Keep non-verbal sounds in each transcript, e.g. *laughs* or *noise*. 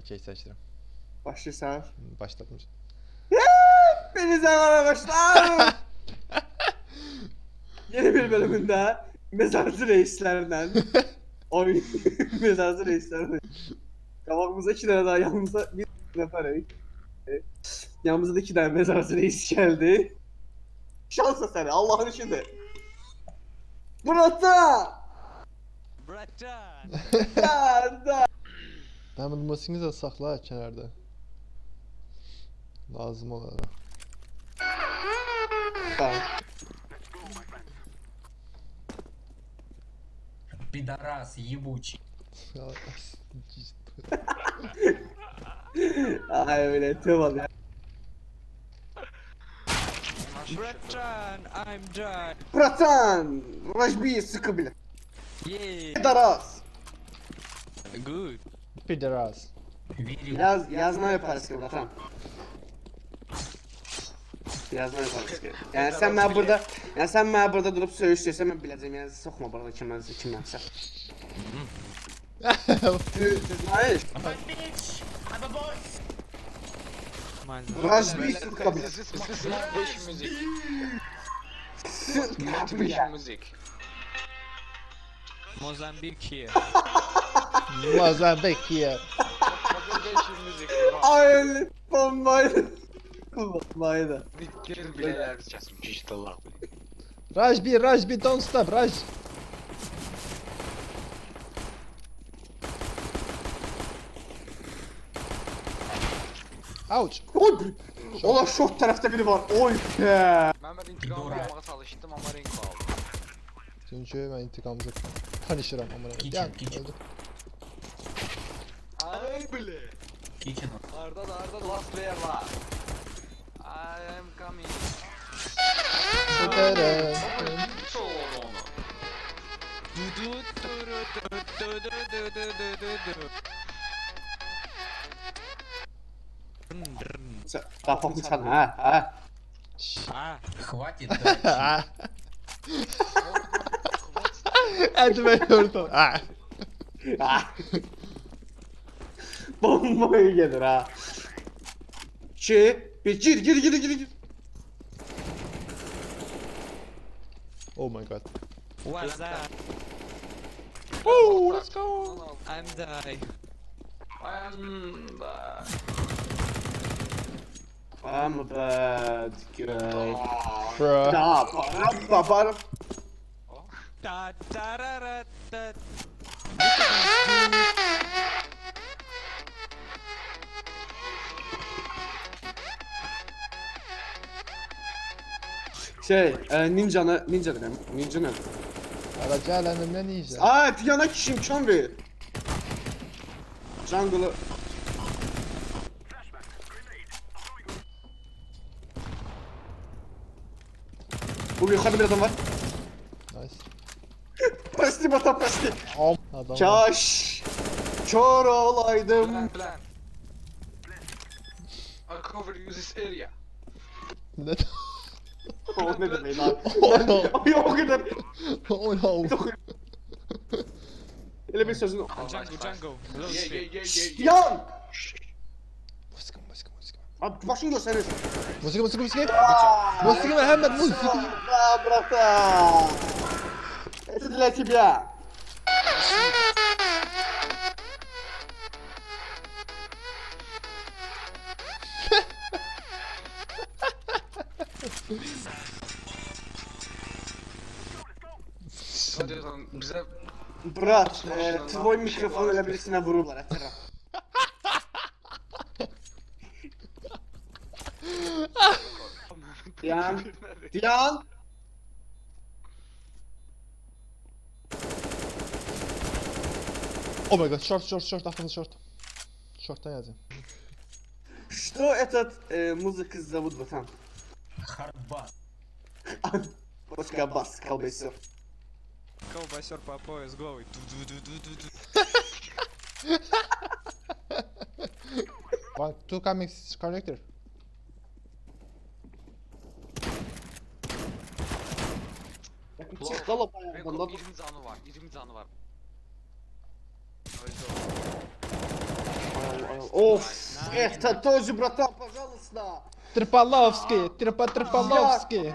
Okey seçtim. Başlayırsan. Başladım. *laughs* Beni sen arkadaşlar. *laughs* Yeni bir bölümünde mezarcı reislerden *laughs* oyun mezarcı reislerden Kafamıza iki tane daha yanımıza bir nefer e, Yanımıza da iki tane mezarcı reis geldi. Şans eseri Allah'ın işinde. Burada! Bratcan. Da, Bilməsiniz də saxla kənarda. Lazım olar. Пидорас ебучий. Ay öyle tamam ya. Bratran, I'm done. Bratran, Rajbi sıkı bile. Yeah. Пидорас. Good. Підарас. Яз, я знаю парське, братан. Ya знаю parçayı. Yani sen bana burada, yani sen bana burada durup söğüştürsen ben bileceğim yani sokma burada kimdense kimdense. Hayır. Rush bir sıkka bir. Rush müzik. Rush müzik. Mozambik here. Wasn't here. Ay bombaydı. bombaydı. Bir kere bile vereceğiz. İşte lan. Rush bir, rush bir, don't stop, rush. Ouch. Oy! Ola şort tarafta biri var. Oy be. Mehmet intikam almaya çalıştım ama renk aldım. Çünkü ben intikamcı. Tanışıram ama. Geçin, geçin. Beyblade. İyi kenar. Arda da Arda last player var. I am coming. Kafamı sen ha ha. Хватит. *laughs* Hadi ben ortam. Ha. *laughs* *laughs* Bombayı gelir ha. Şey, bir gir gir gir gir gir. Oh my god. what's that? Oh, let's go. I'm die. I am da. I'm a bad guy. Bro. Da, para, para. Da Şey, e, ninja dedim. Ninja ne? Ara gel önümden iyice. Aa, Diana kişi imkan ver. Jungle'ı... Bu yukarıda bir adam var. Nice. *laughs* Pasti bata pasti. Am. Adam. Kaş. Kör olaydım. Plan plan. I cover you this area. Ne? *laughs* o ne demek lan? *laughs* Ya o kadar. O ya. Hele bir sözün. Django Django. Yan! Musika musika musika. Abi başını gösteriyorsun. Musika musika musika. Musika Mehmet musika. Bırak da. Etediler gibi ya. Bize Брат, э, твой микрофон öyle birisine vururlar Eterra. Diyan, Diyan! Oh my god, short, short, short, aklınız short. Short'tan yazın. Что этот э, музыка зовут, братан? Хардбас. Пускай бас, колбасер. Колбасер Попо из головы. One, two coming connector. Çık kala bayağı bundan. 20 canı var, 20 canı var. Of, это тоже, братан, пожалуйста. Трипаловский, трипа Трипаловский.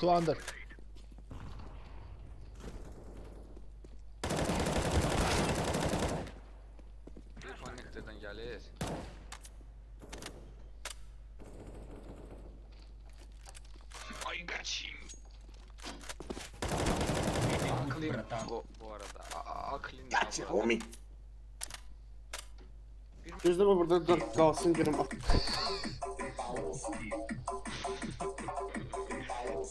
Two under. Bir connected'dan gəlir. Ay kaçayım. Clean Bratан. bu, bu arada. A, a, a clean Kaç ya ya, bu arada. homie. Gözleme burada dur kalsın canım bak.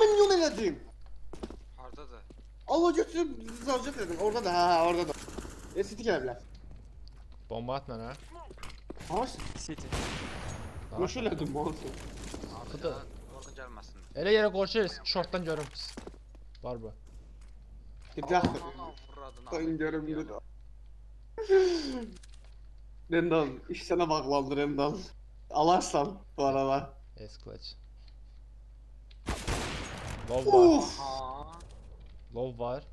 Ben yemin ederim. Hardadır? Allah götürüp zavcet dedim. Orada da ha orada da. Estetik evler. Bomba atma ha. Ama City. boş elədim bu olsun. Arkadan oradan gəlməsin. Elə yerə qoşuruz, şortdan görüm pis. Var bu. Gidelim. Ana avradını. Sayın görümlü de. Rendal, iş sana bağlandı Rendal. Alarsan bu arada. S clutch. Lov var. Uf. Lov var.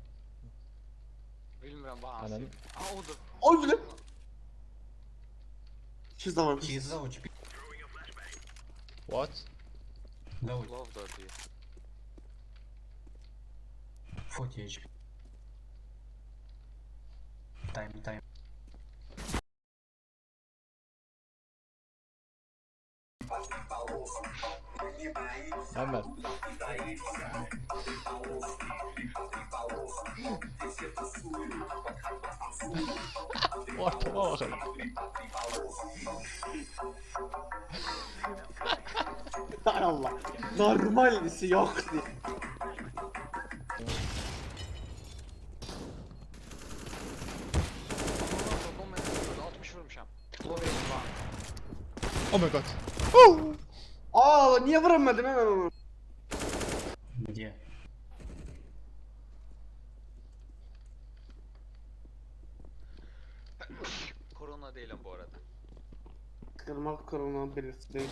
Bilmiyorum bana. Anam. Aa odur. Oy bile. She's down. She's down. What? No. Love da diyor. 40 HP. Time time. Mehmet. Ortama bakalım. Allah. Normalisi yok diye. Toplam mən 60 vurmuşam. Love is one. Oh my god. Aa niye vuramadım hemen onu? diye. korona değilim bu arada. Kırmak korona belirti değil.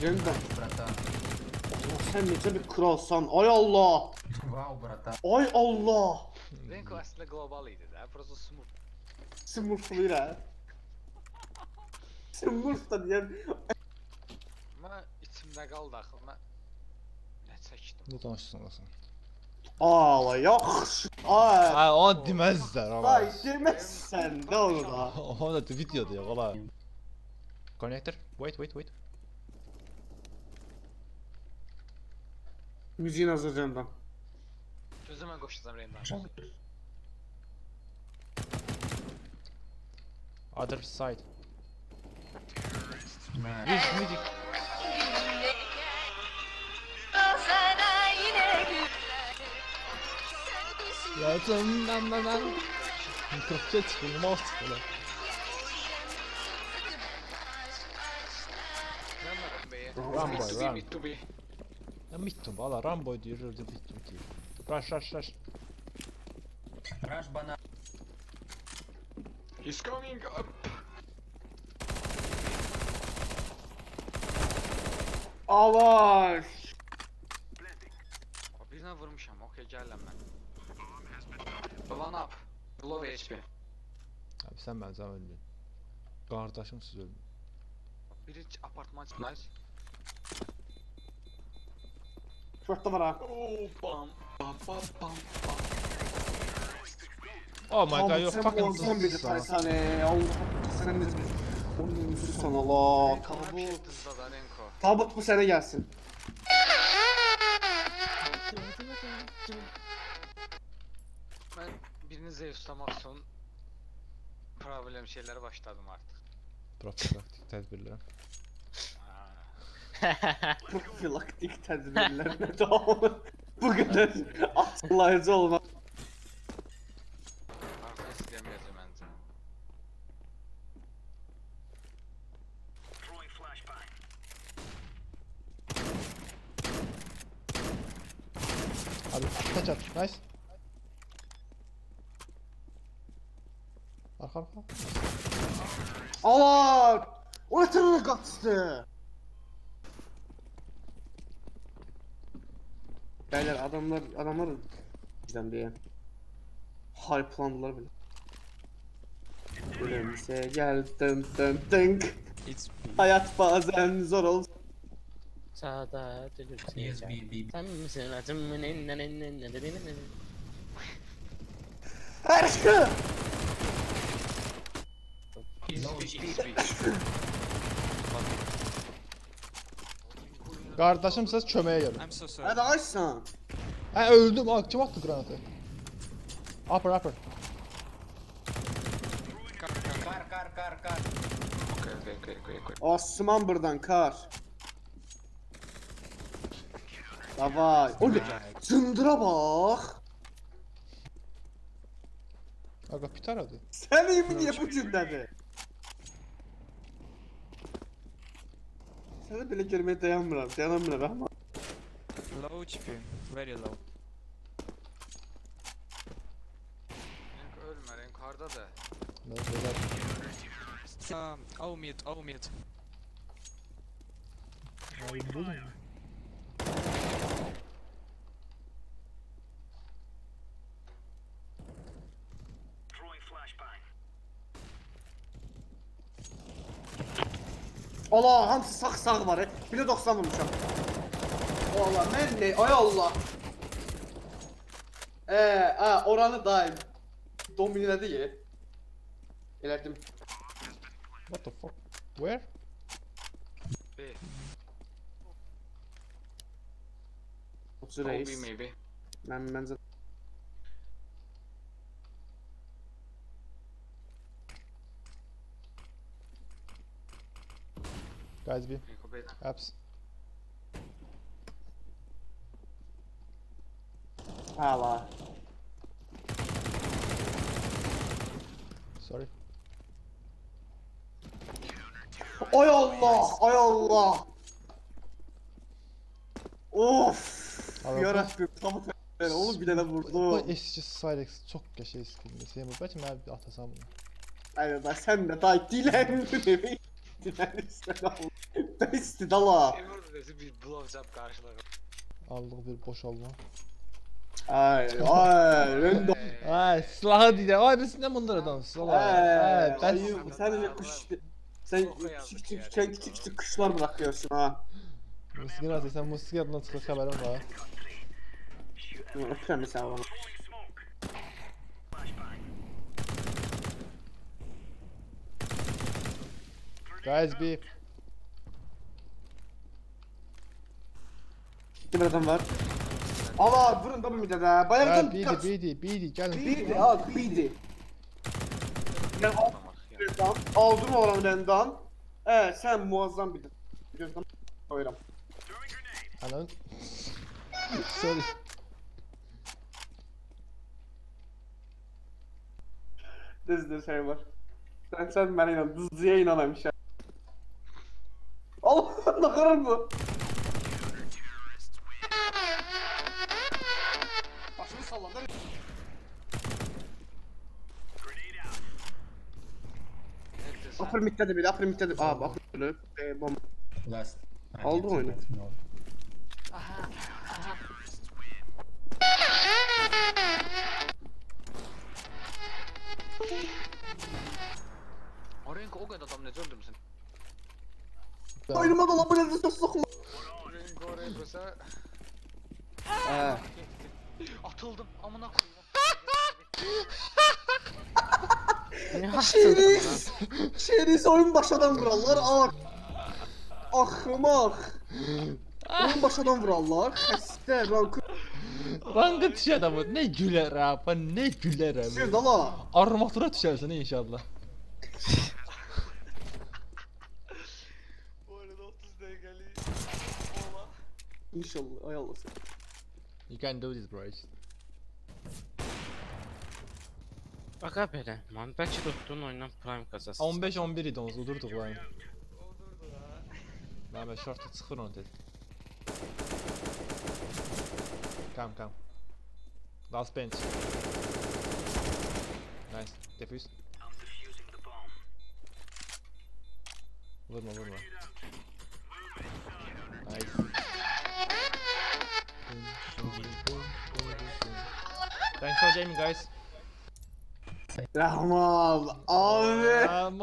Gönder. Brata. Allah sen nece bir kralsan. Ay Allah. wow brata. Ay Allah. Renko aslında globaliydi da. Prosto smurf. Smurfluyla. Smurf da diyen Mən içimdə qaldı axı. Mən nə çəkdim? Ne danışsın sen? Aa yaxşı. Ay. Ha o demezler ama. Ay demezsen de onu da. *laughs* O da videoda ya valla. Connector. Wait wait wait. Müziğin hazır candan. Gözümə qoşacağam Rendan. Other side. Müzik müzik. Ağzımdan da ben Köfte çıkılmaz çıkılır Rambo, Rambo. Mittubi. Ya Mittum valla Rambo diyor öldü Mittum diyor. Rush rush rush. Rush bana. He's coming up. Avaş. Birine vurmuşam. Okey gel lan ben. One up. Low HP. Abi sen ben zaman öldün. Kardeşim siz öldün. Biri apartman nice. Şortta var ha. Oh, bam, bam, bam, bam, bam. Oh my god Abi you're sen fucking muazzam bir sus. tersane. Allah sen de bir. Oğlum sus sana la. Tabut. Tabut bu sene gelsin. Ustamak son problem şeylere başladım artık. Profilaktik tedbirler. *laughs* Profilaktik tedbirlerle devam. Bu kadar açıklayıcı olmaz. İsteyemeyeceğim bence. Hadi kaç at. Nice. Arka arka. Allah! O tırnı kaçtı. Beyler adamlar adamlar bizden diye. Hype'landılar bile. Gülümse gel dın dın dınk. It's. Hayat bazen zor ol. Sağda Yes, dönüşecek. B, B, B. Sen misin acımın en en en en en en en Her şey. Kardeşim siz çömeğe gelin. I'm so sorry. Hadi açsan. Ha öldüm. Aa, kim attı granatı? Upper upper. Car, car, car, car. Okey okey okey okey okey. Osman buradan kar. Davay. O ne? Zındıra bak. Aga pitar hadi. Sen iyi mi diye bu cümlede? Sana bile görmeye dayanmıram. Dayanamıram ama. Low HP. Very low. Renk ölme renk harda da. Ne beyler. Um, oh mid, oh mid. Ay, bu ne? Allah hamısı sağ sağ var. Bir de 90 vurmuşam. Allah ben ne? Ay Allah. Eee, ha oranı daim. Dominlədi ye. Elədim. What the fuck? Where? B. B reis. maybe. Mən məncə Guys B. Apps. hala. Sorry. Ay Allah, ay Allah. Of. Abi, Yarabbim tam ben onu bir tane Bu vurdu. eski Cyrex çok şey skillinde. Sen bu belki ben bir atasam bunu. Aynen da sen de day dilendin evi. Dilendin Emir dedesi bir blowjob karşıladı. Aldık bir boşalma. Ay ay *laughs* rendo. Ay silahı diyeceğim. Ay biz ne bunları dans. Ay Ay ben sen öyle kuş sen küçük küçük yani. küçük küçük küçük kuşlar bırakıyorsun ha. Muski nasıl sen Muski adına çıkış haberim var. Öpüyorum mesela onu. Guys B. Gitti bir adam var. Allah vurun da bu midede. Gel Bayıldım. BD BD gelin. Bidi al bidi. Ben al ya. Rendan. Aldım oran Rendan. Evet sen muazzam bir Gözden koyuram. Anan. Sorry. Dizdir şey var. Sen sen bana inan. Dızcıya inanamış ya. Allah ne kadar bu? Upper mid'de de bir, upper mid'de de. Aa bak böyle. Ee, bomba. Last. Aldı oyunu. No. O renk o kadar adam ne öldü müsün? Oyunuma dolabı ne sokma. Renk o renk olsa He. *laughs* atıldım amına koyayım. *laughs* Şeriz. Şeriz oyun başladan vurarlar. Ah. Ahmak. Oyun başladan vurarlar. Xəs- De Ranku. Ranga düşer ama ne güler ha. Ben ne güler Sür ha. dala. Armatura düşersin inşallah. Bu arada 30 degeli. Ola. İnşallah. Ay Allah seni. You can do this bro. Aga belə, man bəlkə də tutduğun oyundan prime qazasın. 15-11 idi onu udurduq lan. Olurdu ha. Ben ben short'a sıfır onu dedim. Come come. Last bench. Nice. Defuse. Vurma vurma. Nice. Thanks for gaming guys. Rahman abi. Aman.